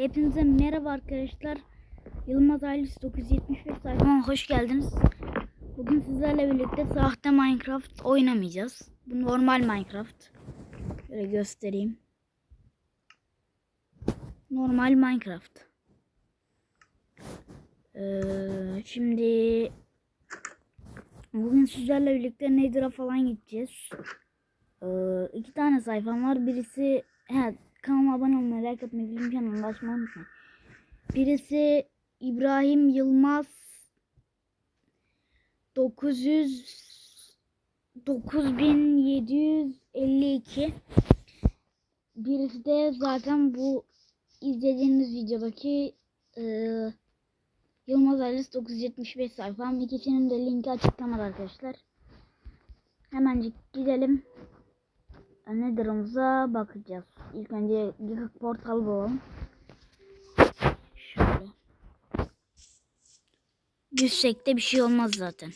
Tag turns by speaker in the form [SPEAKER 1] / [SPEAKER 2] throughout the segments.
[SPEAKER 1] Hepinize merhaba arkadaşlar. Yılmaz Ailesi 975 sayfama hoş geldiniz. Bugün sizlerle birlikte sahte Minecraft oynamayacağız. Bu normal Minecraft. Böyle göstereyim. Normal Minecraft. Ee, şimdi bugün sizlerle birlikte Nether'a falan gideceğiz. Ee, iki tane sayfam var. Birisi he, kanalıma abone olmayı, like atmayı, bildirim kanalını açmayı unutmayın. Birisi İbrahim Yılmaz 900 9752 Birisi de zaten bu izlediğiniz videodaki e, Yılmaz Ailesi 975 sayfam. İkisinin de linki açıklamada arkadaşlar. Hemencik gidelim. Nether'ımıza bakacağız. İlk önce Geek portal bulalım. Şöyle. Düşsek de bir şey olmaz zaten.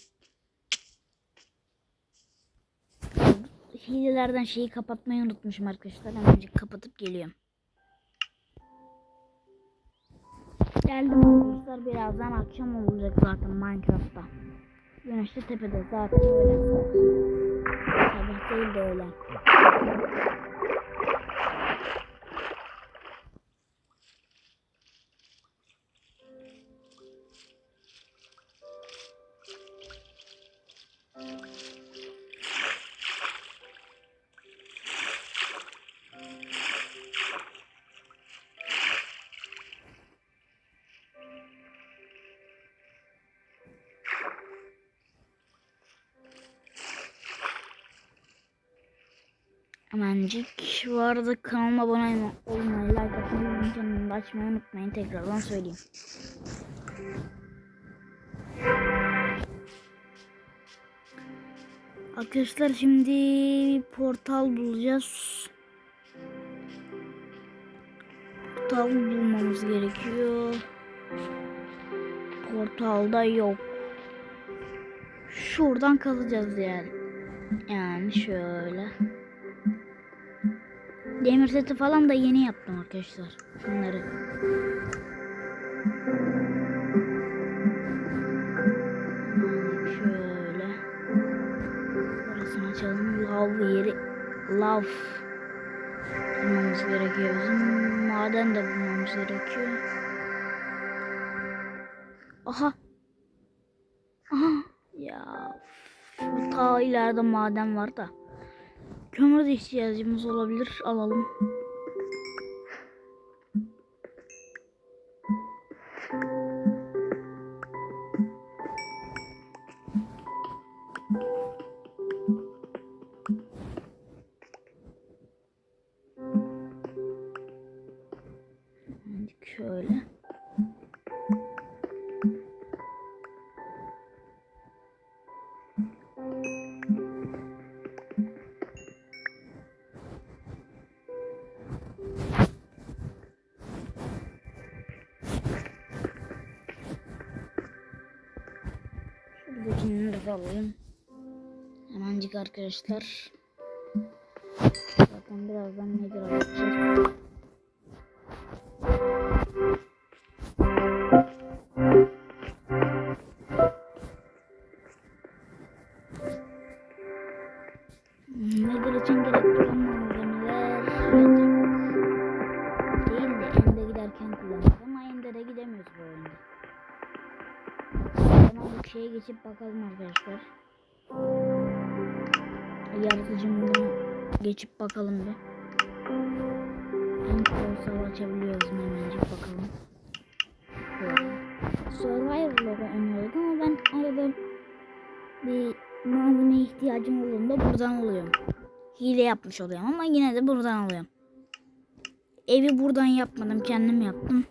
[SPEAKER 1] Hilelerden şeyi kapatmayı unutmuşum arkadaşlar. Hemencik kapatıp geliyorum. Geldim arkadaşlar. Birazdan akşam olacak zaten Minecraft'ta. Güneş de tepede zaten öyle. Sabah değil de öyle. Hemencik. Bu arada kanalıma abone olmayı, like atmayı, da açmayı unutmayın. Tekrardan söyleyeyim. Arkadaşlar şimdi bir portal bulacağız. Portal bulmamız gerekiyor. Portalda yok. Şuradan kazacağız yani. Yani şöyle. Demir seti falan da yeni yaptım arkadaşlar. Şunları. Şöyle. Burasını açalım. Lav yeri. Lav. Bulmamız gerekiyor bizim. Maden de bulmamız gerekiyor. Aha. Aha. Ya. Şu ta ileride maden var da. Kömür de ihtiyacımız olabilir. Alalım. Şuradakini de alayım. Hemencik arkadaşlar. Zaten birazdan nedir alacağız. Geçip bakalım bir. En konsol açabiliyoruz mu hemencik bakalım. Böyle. Survivor'la oynuyorduk ama ben arada bir malzeme ihtiyacım olduğunda buradan alıyorum. Hile yapmış oluyorum ama yine de buradan alıyorum. Evi buradan yapmadım kendim yaptım.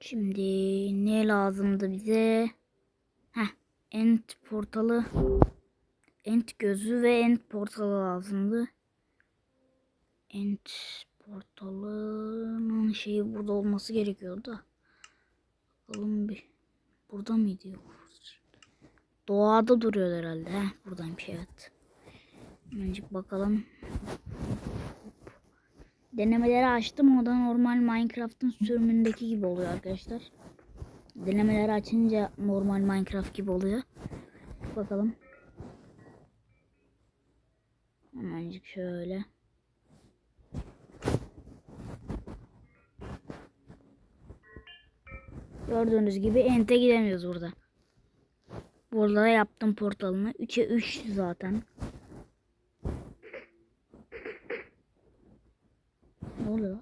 [SPEAKER 1] Şimdi ne lazımdı bize? Heh, end portalı. End gözü ve end portalı lazımdı. End portalının şeyi burada olması gerekiyordu. Bakalım bir. Burada mıydı yok? Doğada duruyor herhalde. Heh, buradaymış evet. Hemencik bakalım. Denemeleri açtım. O da normal Minecraft'ın sürümündeki gibi oluyor arkadaşlar. Denemeleri açınca normal Minecraft gibi oluyor. Bakalım. Hemencik şöyle. Gördüğünüz gibi ente gidemiyoruz burada. Burada da yaptım portalını. 3'e 3 zaten. Ne oluyor?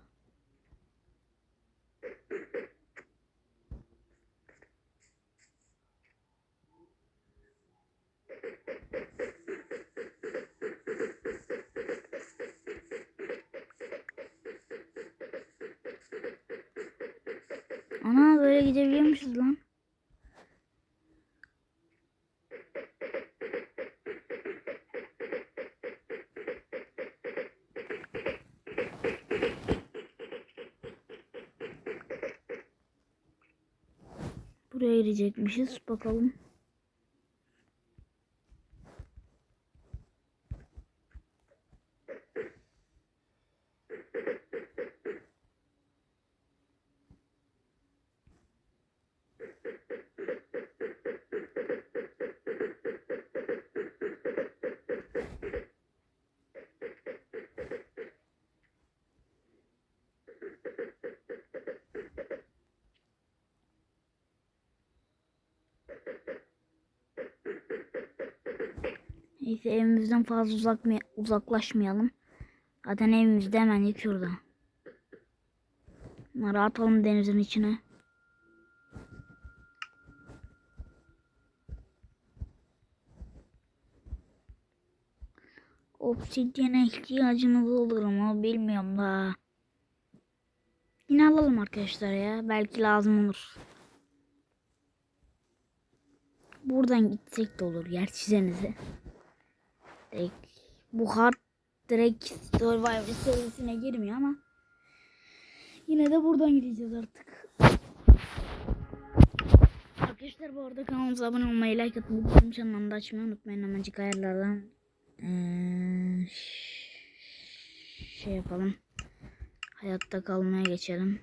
[SPEAKER 1] Ana böyle gidebiliyormuşuz lan. Buraya girecekmişiz. Bakalım. Neyse evimizden fazla uzak uzaklaşmayalım. Zaten evimizde hemen yıkıyordu. Bunları atalım denizin içine. Obsidyene ihtiyacımız olur mu bilmiyorum da. Yine alalım arkadaşlar ya. Belki lazım olur. Buradan gitsek de olur. Gerçi denize. Direkt, bu hard direkt Survivor serisine girmiyor ama yine de buradan gideceğiz artık. Arkadaşlar bu arada kanalımıza abone olmayı, like atmayı, bildirim çanlarını da açmayı unutmayın. Hemencik ayarlardan ee, şey yapalım. Hayatta kalmaya geçelim.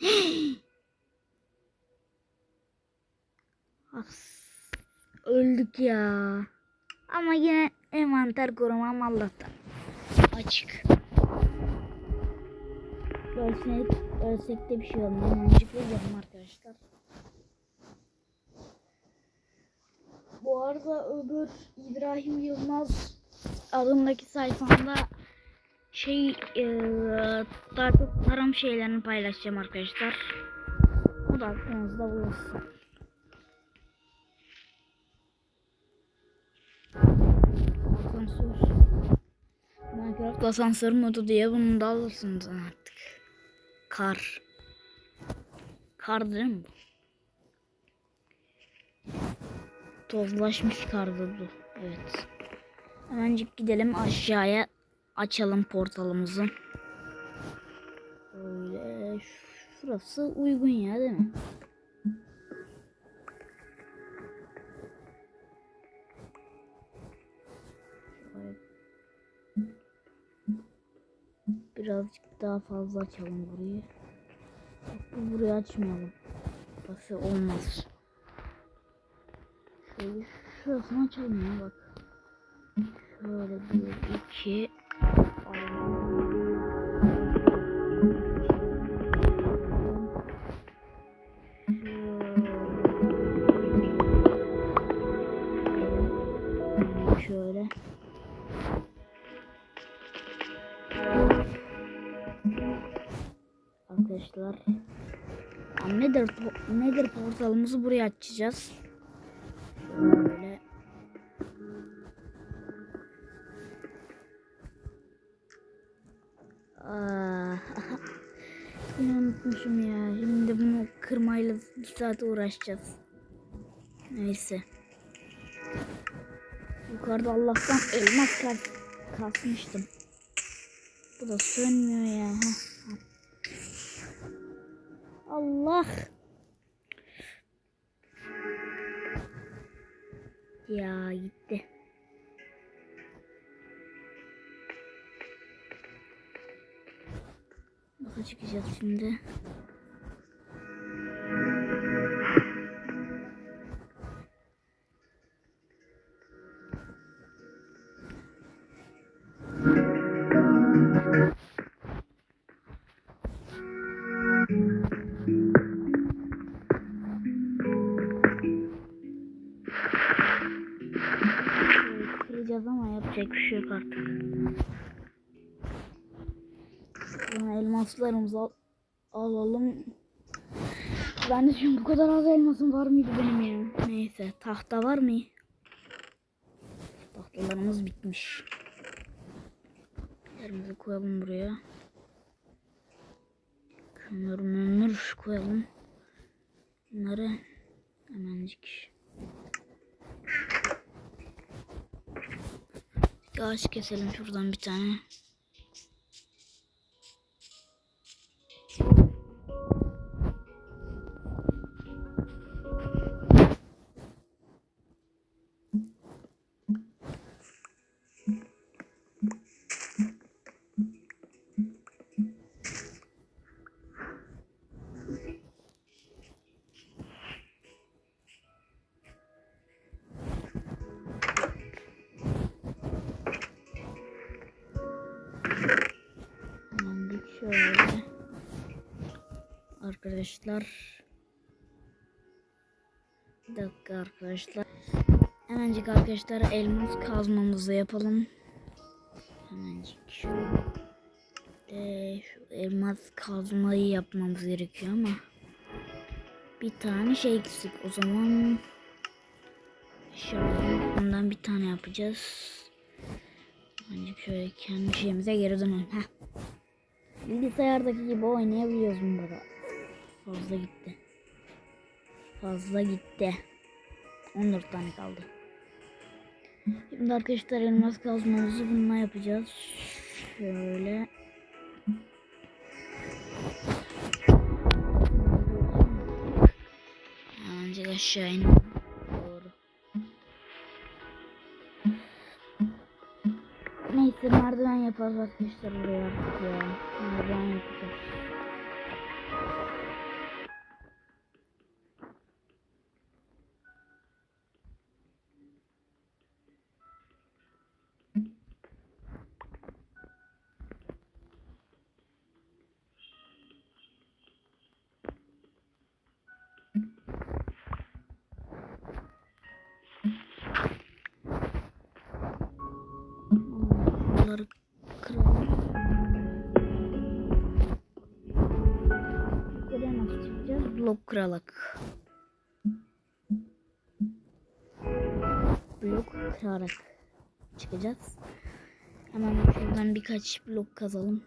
[SPEAKER 1] As. Öldük ya. Ama yine envanter korumam Allah'tan. Açık. Ölsek, ölsek de bir şey olmuyor. Öleceğim arkadaşlar. Bu arada öbür İbrahim Yılmaz adındaki sayfamda şey e, daha çok tarım şeylerini paylaşacağım arkadaşlar. O da aklınızda bulunsun. Asansör. Minecraft asansör modu diye bunu da alırsınız artık. Kar. Kar değil mi bu? Tozlaşmış kardı bu. Evet. Hemencik gidelim aşağıya açalım portalımızı. Böyle şurası uygun ya değil mi? Birazcık daha fazla açalım burayı. Bu burayı açmayalım. Burası olmaz. Şöyle şurasını açalım ya bak. Şöyle bir iki nedir nedir portalımızı buraya açacağız. Şöyle Aa, yine unutmuşum ya. Şimdi bunu kırmayla bir saat uğraşacağız. Neyse. Yukarıda Allah'tan elmas kas kasmıştım. Bu da sönmüyor ya. Heh. Allah. Ya gitti. Nasıl çıkacağız şimdi? Elmaslarımızı al- alalım. Ben de şimdi bu kadar az elmasım var mıydı benim ya? Neyse tahta var mı? Tahtalarımız bitmiş. Yerimizi koyalım buraya. Şunları mümür koyalım. Bunları hemencik. Bir ağaç keselim şuradan bir tane. Şöyle. Arkadaşlar. Bir dakika arkadaşlar. Hemencik arkadaşlar elmas kazmamızı yapalım. Hemencik şöyle. şu elmas kazmayı yapmamız gerekiyor ama bir tane şey eksik. O zaman şöyle bundan bir tane yapacağız. Hemencik şöyle kendi şeyimize geri dönelim. Heh. Bilgisayardaki gibi oynayabiliyoruz bunda. Fazla gitti. Fazla gitti. 14 tane kaldı. Şimdi arkadaşlar elmas kazmamızı bununla yapacağız. Şöyle. Ancak aşağı inelim. Neyse merdiven yaparız arkadaşlar buraya artık ya. Merdiven yapacağız. Bunları kıralım. Blok kırarak. Blok kırarak çıkacağız. Hemen şuradan birkaç blok kazalım.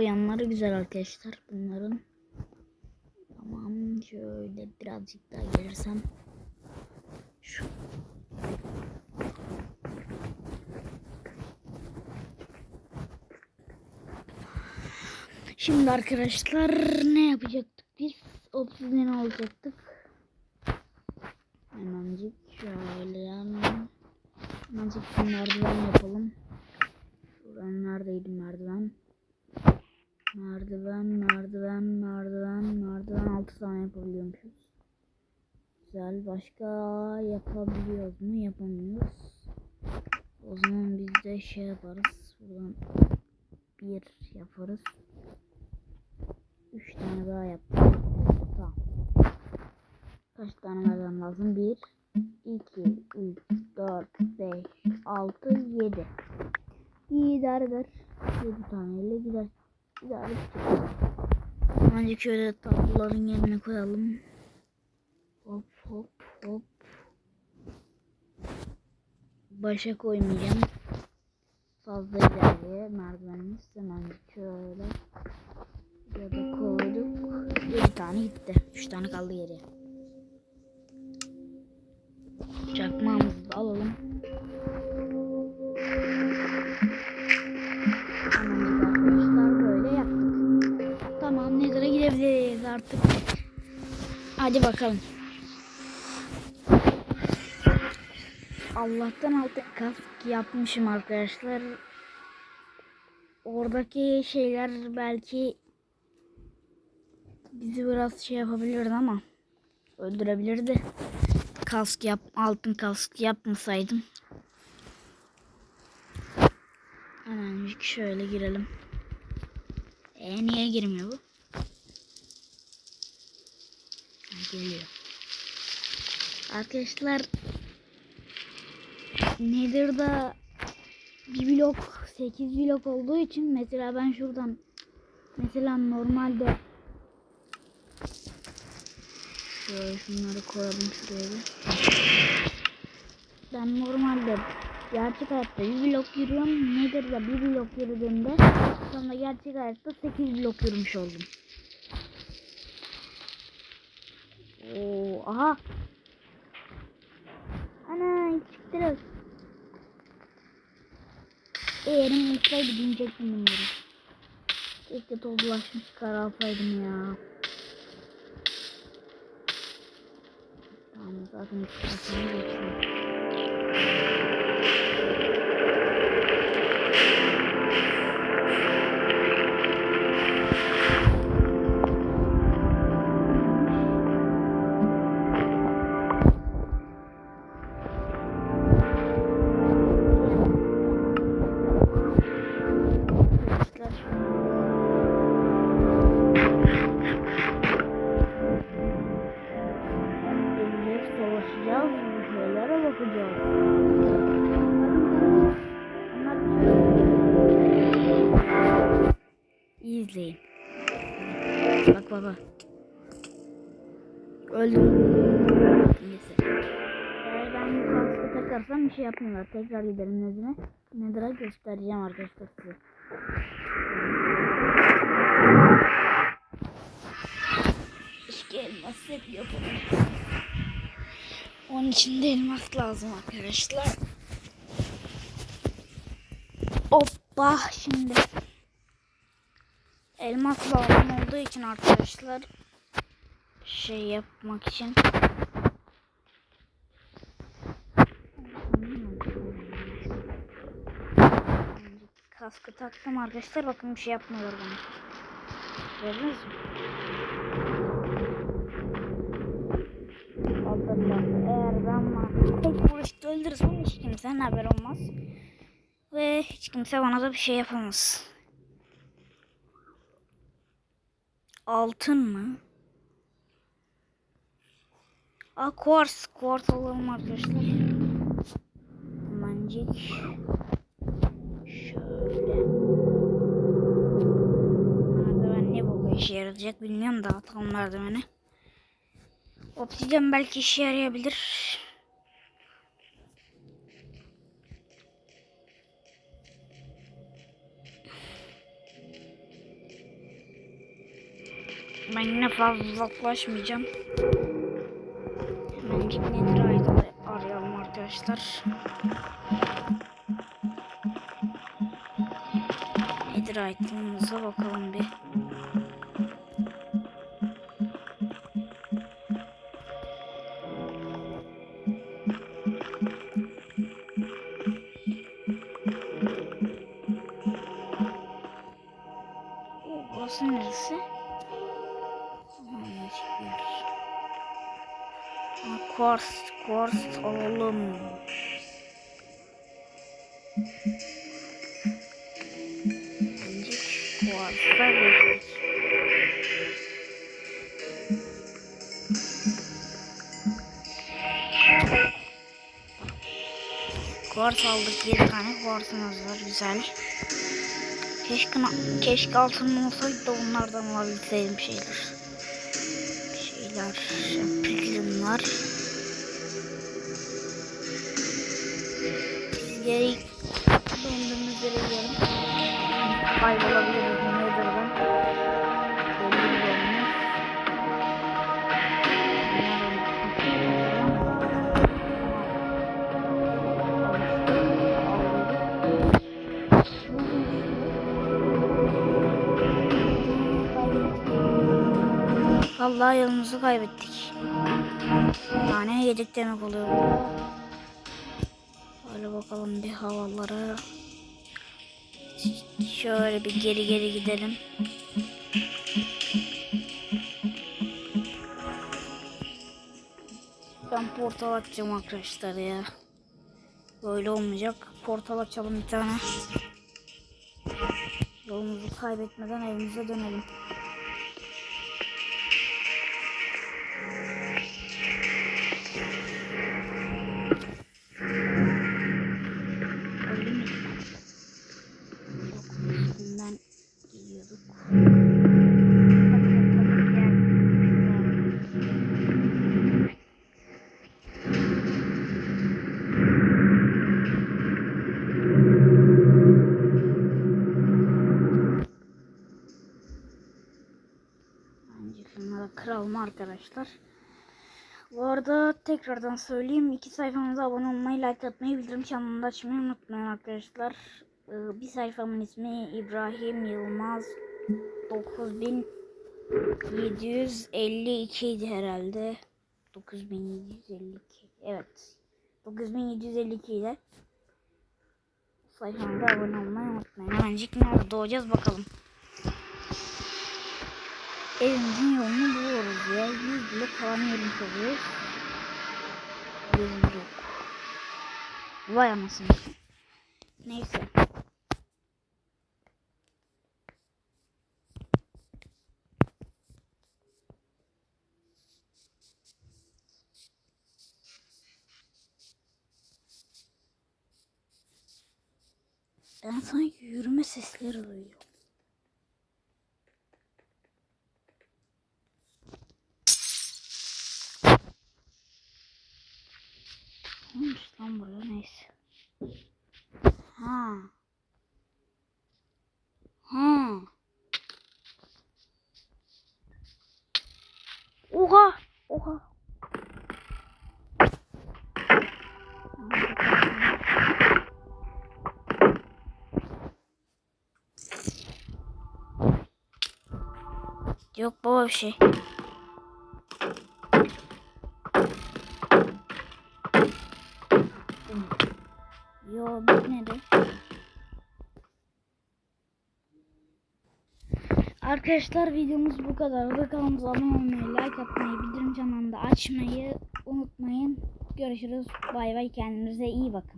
[SPEAKER 1] O yanları güzel arkadaşlar bunların. Tamam şöyle birazcık daha gelirsem. Şu. Şimdi arkadaşlar ne yapacaktık biz? Obsidian alacaktık. Hemencik şöyle. Hemencik bir merdiven yapalım. Şuradan neredeydi merdiven? Merdiven, merdiven, merdiven, merdiven 6 tane yapabiliyormuşuz. Güzel. Başka yapabiliyoruz mu? Yapamıyoruz. O zaman biz de şey yaparız. Buradan bir yaparız. Üç tane daha yaptık. Tamam. Kaç tane merdiven lazım? 1, 2, 3, 4, 5, 6, 7. İyi idare eder. 7 taneyle gider. İdare. Önce şöyle tabloların yerine koyalım. Hop hop hop. Başa koymayacağım. Fazla ilerleye merdivenimiz hemen şöyle. Ya da koyduk. 7 tane gitti. 3 tane kaldı geriye. Çakmağımızı da alalım. Hadi bakalım. Allah'tan altın kask yapmışım arkadaşlar. Oradaki şeyler belki bizi biraz şey yapabilirdi ama öldürebilirdi. Kask yap, altın kask yapmasaydım. Hemencik şöyle girelim. E niye girmiyor bu? Geliyor. Arkadaşlar Nether'da bir blok 8 blok olduğu için mesela ben şuradan mesela normalde şöyle şunları koyalım şuraya bir. Ben normalde gerçek hayatta bir blok yürüyorum. Nether'da bir blok yürüdüğümde sonra gerçek hayatta 8 blok yürümüş oldum. Oo, aha. Ana çıktı. Eğerim olsaydı binecektim bunları. Keşke tozlaşmış kar alsaydım ya. Tamam zaten çıkmasını Tekrar gidelim Nedir'e. Nedir'e göstereceğim arkadaşlar size. Keşke elmas hep yapalım. Onun için de elmas lazım arkadaşlar. Hoppa şimdi. Elmas lazım olduğu için arkadaşlar şey yapmak için kaskı taktım arkadaşlar bakın bir şey yapmıyorlar bana. Gördünüz mü? Eğer ben bana tek vuruşta öldürürsem hiç kimsenin haber olmaz. Ve hiç kimse bana da bir şey yapamaz. Altın mı? Aa kuars. Kuars alalım arkadaşlar. Hemencik. İşe yarayacak bilmiyorum da atalım merdiveni. Obsidyen belki işe yarayabilir. Ben yine fazla uzaklaşmayacağım. Hemencik nedir arayalım arkadaşlar. Nedir item'ımıza bakalım bir. Quartz aldık 7 tane quartzımız var güzel. Keşke, keşke altın olsaydı da onlardan alabilseydim şeyler. Şeyler, piglin Biz geri döndüğümüz yere gidelim. Kaybolabiliriz Vallahi yolumuzu kaybettik. Nane yedik demek oluyor bu. Böyle bakalım bir havalara. Şöyle bir geri geri gidelim. Ben portal açacağım arkadaşlar ya. Böyle olmayacak. Portal açalım bir tane. Yolumuzu kaybetmeden evimize dönelim. Arkadaşlar. Bu arada tekrardan söyleyeyim. iki sayfamıza abone olmayı, like atmayı, bildirim çanını açmayı unutmayın arkadaşlar. Ee, Bir sayfamın ismi İbrahim Yılmaz 9752 idi herhalde. 9752. Evet. 9752 ile sayfamıza abone olmayı unutmayın. Hemencik ne oldu doğacağız bakalım. Evimizin yolunu buluyoruz ya. 100 blok falan yürümüş oluyoruz. Evimiz yok. Vay anasını. Neyse. Ben sanki yürüme sesleri duyuyorum. Yok baba bir şey. Yo bitmedi. Arkadaşlar videomuz bu kadar. Kanalımıza abone olmayı, like atmayı, bildirim da açmayı unutmayın. Görüşürüz. Bay bay. Kendinize iyi bakın.